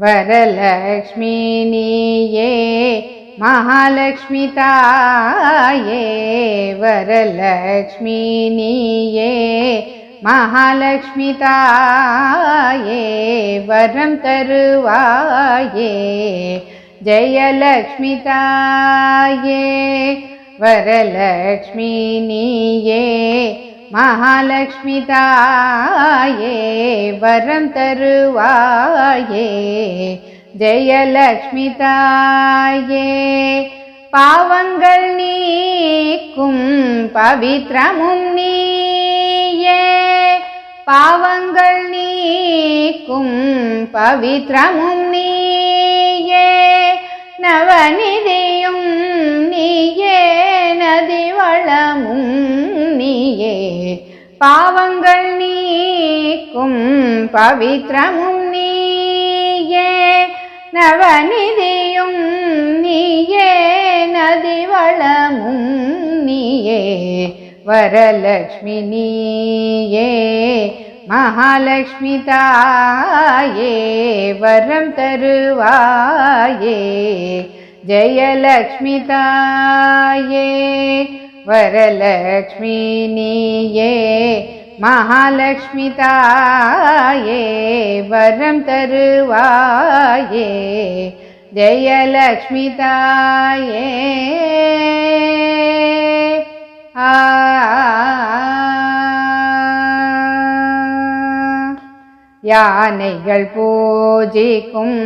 वरलक्ष्मिनि महालक्ष्मिताये महालक्ष्मिता महालक्ष्मिताये वरं तरुवाये जयलक्ष्मिताये जयलक्ष्मिता மகாலட்சுமி தாயே வரம் தருவாயே. ஜெயலக்ஷ்மி தாயே பாவங்கள் நீக்கும் பவித்ரமும் நீயே. பாவங்கள் நீக்கும் பவித்ரமும் நீயே. நவநிதியும் பாவங்கள் நீக்கும் பவித்ரமும் நீயே நவநிதியும் நீயே நதிவளமும் நீயே வரலக்ஷ்மி நீயே மகாலட்சுமி தாயே வரம் தருவாயே ஜெயலக்ஷ்மி தாயே. வரலக்ஷ்மி நீயே மகாலட்சுமி தாயே வரம் தருவாயே ஜெயலக்ஷ்மி தாயே ஆ யானைகள் பூஜிக்கும்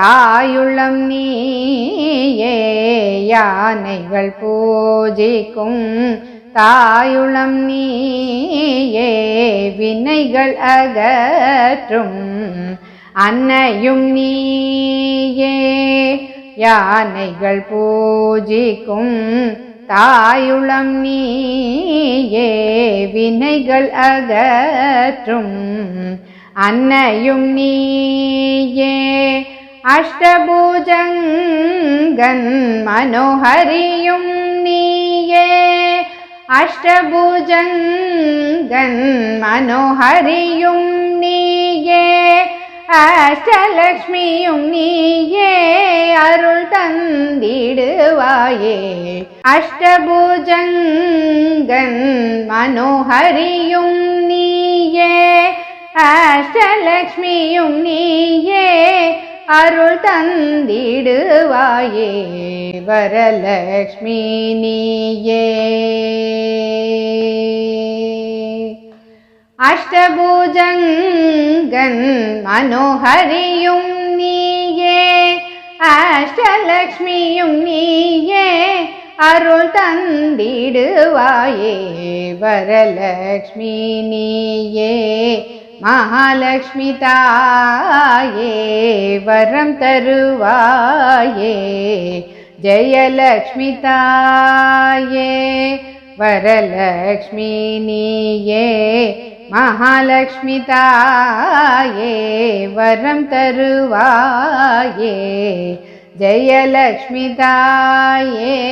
தாயுள்ளம் நீயே யானைகள் பூஜிக்கும். தாயுளம் நீயே வினைகள் அகற்றும். அன்னையும் நீயே யானைகள் பூஜிக்கும். தாயுளம் நீயே வினைகள் அகற்றும். அன்னையும் நீயே அஷ்டபூஜங்கன் மனோஹரியும் நீயே அஷ்டபூஜங்கன் மனோஹரியும் நீயே அஷ்டலக்ஷ்மியும் நீயே அருள் தந்திடுவாயே அஷ்டபூஜங்கன் மனோஹரியும் நீயே அஷ்டலக்ஷ்மியும் நீயே அருள் தந்திடுவாயே வரலக்ஷ்மி நீயே அஷ்டபூஜங்கன் மனோஹரியும் நீயே அஷ்டலக்ஷ்மியும் நீயே அருள் தந்திடுவாயே வரலக்ஷ்மி நீயே மகாலட்சுமி தாயே வரம் தருவாயே. ஜெயலக்ஷ்மி தாயே வரலக்ஷ்மி நீயே. மகாலட்சுமி தாயே வரம் தருவாயே. ஜெயலக்ஷ்மி தாயே.